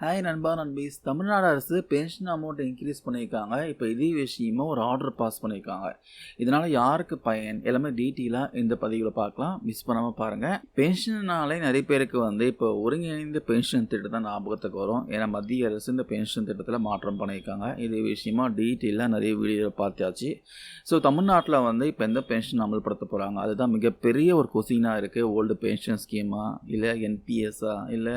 Hi நண்பா நண்பீஸ். தமிழ்நாடு அரசு pension amount increase பண்ணியிருக்காங்க. இப்போ இதே விஷயமா ஒரு ஆர்டர் பாஸ் பண்ணியிருக்காங்க. இதனால் யாருக்கு பயன்? எல்லாமே டீட்டெயிலாக இந்த பதிவில் பார்க்கலாம். மிஸ் பண்ணாமல் பாருங்கள் பென்ஷன்னாலே நிறைய பேருக்கு வந்து இப்போ ஒருங்கிணைந்த பென்ஷன் திட்டம் தான் ஞாபகத்துக்கு வரும். ஏன்னா மத்திய அரசு இந்த பென்ஷன் திட்டத்தில் மாற்றம் பண்ணியிருக்காங்க. இதே விஷயமா டீட்டெயிலாக நிறைய வீடியோ பார்த்தாச்சு. ஸோ தமிழ்நாட்டில் வந்து இப்போ எந்த பென்ஷன் அமல்படுத்த போகிறாங்க அதுதான் மிகப்பெரிய ஒரு கொசினாக இருக்குது ஓல்டு பென்ஷன் ஸ்கீமா இல்லை என்பிஎஸ்ஸா இல்லை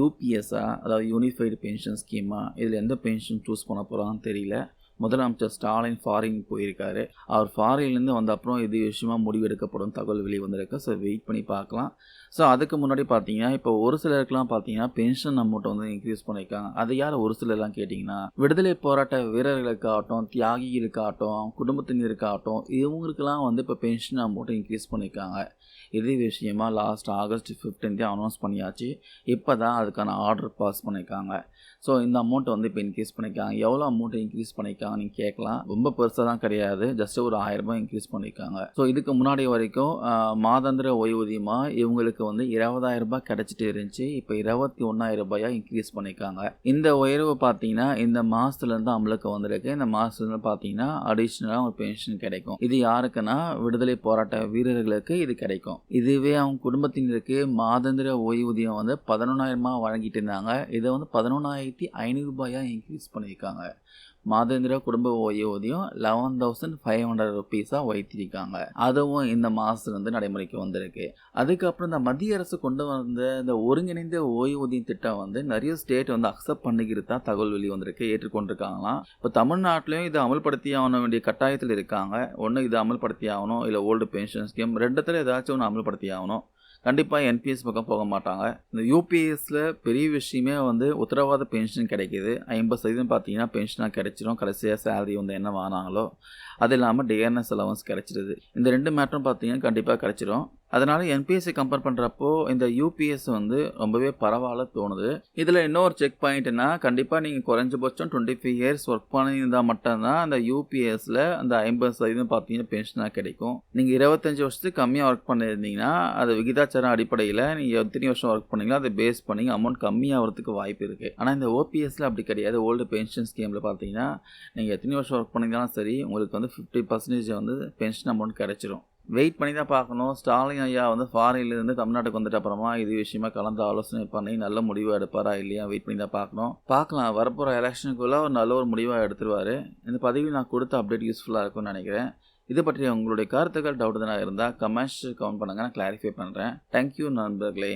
யூபிஎஸ்ஸா அதாவது யூனிஃபைடு பென்ஷன் ஸ்கீமா இதில் எந்த பென்ஷன் சூஸ் பண்ண போகிறான்னு தெரியல. முதலமைச்சர் ஸ்டாலின் ஃபாரின் போயிருக்காரு. அவர் ஃபாரின்லேருந்து வந்த அப்புறம் இது விஷயமா முடிவெடுக்கப்படும் தகவல் வெளியே வந்திருக்கு. ஸோ வெயிட் பண்ணி பார்க்கலாம். ஸோ அதுக்கு முன்னாடி பார்த்தீங்கன்னா இப்போ ஒரு சிலருக்குலாம் பார்த்தீங்கன்னா பென்ஷன் அமௌண்ட் வந்து இன்க்ரீஸ் பண்ணியிருக்காங்க. அது யார்? ஒரு சிலர்லாம் கேட்டிங்கன்னா விடுதலை போராட்ட வீரர்களுக்காகட்டும் தியாகிகளுக்காகட்டும் குடும்பத்தினருக்காகட்டும் இவங்களுக்கெல்லாம் வந்து இப்போ பென்ஷன் அமௌண்ட்டை இன்க்ரீஸ் பண்ணியிருக்காங்க. இதே விஷயமா லாஸ்ட் ஆகஸ்ட் ஃபிஃப்டீன்த்தே அனௌன்ஸ் பண்ணியாச்சு. இப்போ தான் அதுக்கான ஆர்டர் பாஸ் பண்ணியிருக்காங்க. ஸோ இந்த அமௌண்ட் வந்து இப்போ இன்க்ரீஸ் பண்ணியிருக்காங்க. எவ்வளோ அமௌண்ட் இன்க்ரீஸ் பண்ணியிருக்காங்க? நீங்கள் கேட்கலாம். ரொம்ப பெருசாக தான் கிடையாது. ஜஸ்ட் ஒரு ஆயிரரூபா இன்க்ரீஸ் பண்ணியிருக்காங்க ஸோ இதுக்கு முன்னாடி வரைக்கும் மாதாந்திர ஓய்வூதியமாக இவங்களுக்கு வந்து இருபதாயிரம் ரூபாய் கிடச்சிட்டு இருந்துச்சு. இப்போ இருபத்தி ஒன்றாயிரம் ரூபாயாக இன்க்ரீஸ் பண்ணியிருக்காங்க இந்த உயர்வு பார்த்தீங்கன்னா இந்த மாதத்துலேருந்து அமலுக்கு வந்திருக்கு. இந்த மாதத்துலேருந்து பார்த்தீங்கன்னா அடிஷ்னலாக ஒரு பென்ஷன் கிடைக்கும். இது யாருக்குன்னா விடுதலை போராட்ட வீரர்களுக்கு இது கிடைக்கும். இதுவே அவங்க குடும்பத்தினருக்கு மாதாந்திர ஓய்வூதியம் வந்து பதினொன்றாயிரமாக வழங்கிட்டு இருந்தாங்க. இதை வந்து பதினொன்றாயிரத்தி ஐநூறுபாயாக இன்க்ரீஸ் பண்ணியிருக்காங்க மாதேந்திர குடும்ப ஓய்வூதியம் லெவன் தௌசண்ட் ஃபைவ் ஹண்ட்ரட் ருபீஸாக வைத்திருக்காங்க. அதுவும் இந்த மாதத்துலேருந்து நடைமுறைக்கு வந்திருக்கு. அதுக்கப்புறம் இந்த மத்திய அரசு கொண்டு வந்த இந்த ஒருங்கிணைந்த ஓய்வூதியம் திட்டம் வந்து நிறைய ஸ்டேட் வந்து அக்செப்ட் பண்ணிக்கிறது தான் தகவல் வெளி வந்திருக்கு ஏற்றுக்கொண்டிருக்காங்களாம். இப்போ தமிழ்நாட்டிலையும் இதை அமல்படுத்தி ஆகணும் வேண்டிய கட்டாயத்தில் இருக்காங்க. ஒன்று இதை அமல்படுத்தி ஆகணும் இல்லை ஓல்டு பென்ஷன் ஸ்கீம் ரெண்டுத்தில் ஏதாச்சும் ஒன்று அமல்படுத்தி ஆகணும் கண்டிப்பாக என்பிஎஸ் பக்கம் போக மாட்டாங்க. இந்த யூபிஎஸ்சில் பெரிய விஷயமே வந்து உத்தரவாத பென்ஷன் கிடைக்கிது. ஐம்பது சதவீதம் பார்த்தீங்கன்னா பென்ஷனாக கிடைச்சிரும். கடைசியாக சேலரி வந்து என்ன வாங்கினாங்களோ அது இல்லாமல் டிஎன்எஸ் அலவன்ஸ் கிடைச்சிடுது இந்த ரெண்டு மேட்டரும் பார்த்தீங்கன்னா கண்டிப்பாக கிடைச்சிரும். அதனால் என்பிஎஸ்சி கம்பேர் பண்ணுறப்போ இந்த யூபிஎஸ் வந்து ரொம்பவே பரவாயில்ல தோணுது. இதில் இன்னொரு செக் பாயிண்ட்னா கண்டிப்பாக நீங்கள் குறைஞ்சபட்சம் டுவெண்ட்டி ஃபைவ் இயர்ஸ் ஒர்க் பண்ணியிருந்தால் மட்டும்தான் அந்த யூபிஎஸ்சில் அந்த ஐம்பது சதவீதம் பார்த்தீங்கன்னா பென்ஷனாக கிடைக்கும். நீங்கள் இருபத்தஞ்சி வருஷத்துக்கு கம்மியாக ஒர்க் பண்ணியிருந்தீங்கன்னா அது விகிதாச்சாரம் அடிப்படையில் நீங்கள் எத்தனை வருஷம் ஒர்க் பண்ணீங்களோ அதை பேஸ் பண்ணி அமௌண்ட் கம்மியாகிறதுக்கு வாய்ப்பு இருக்குது ஆனால் இந்த ஓபிஎஸ்சில் அப்படி கிடையாது. ஓல்டு பென்ஷன் ஸ்கீமில் பார்த்தீங்கன்னா நீங்கள் எத்தனை வருஷம் ஒர்க் பண்ணியிருந்தாலும் சரி உங்களுக்கு வந்து ஃபிஃப்டி பர்சன்டேஜ் வந்து பென்ஷன் அமௌண்ட் கிடைச்சிரும். வெயிட் பண்ணி தான் பார்க்கணும். ஸ்டாலின் ஐயா வந்து ஃபாரின்லேருந்து தமிழ்நாட்டுக்கு வந்துட்ட அப்புறமா இது விஷயமா கலந்து ஆலோசனை பண்ணி நல்ல முடிவாக எடுப்பாரா இல்லையா வெயிட் பண்ணி தான் பார்க்கணும். பார்க்கலாம். வரப்போகிற எலெக்ஷனுக்குள்ளே ஒரு நல்ல ஒரு முடிவாக எடுத்துருவார். இந்த பதிவு நான் கொடுத்த அப்டேட் யூஸ்ஃபுல்லாக இருக்கும்னு நினைக்கிறேன். இது பற்றி உங்களுடைய கருத்துக்கள் டவுட் தான் இருந்தால் கமெண்ட்ஸ் கவுண்ட் பண்ணுங்கள் நான் கிளாரிஃபை பண்ணுறேன் தேங்க்யூ நண்பர்களே.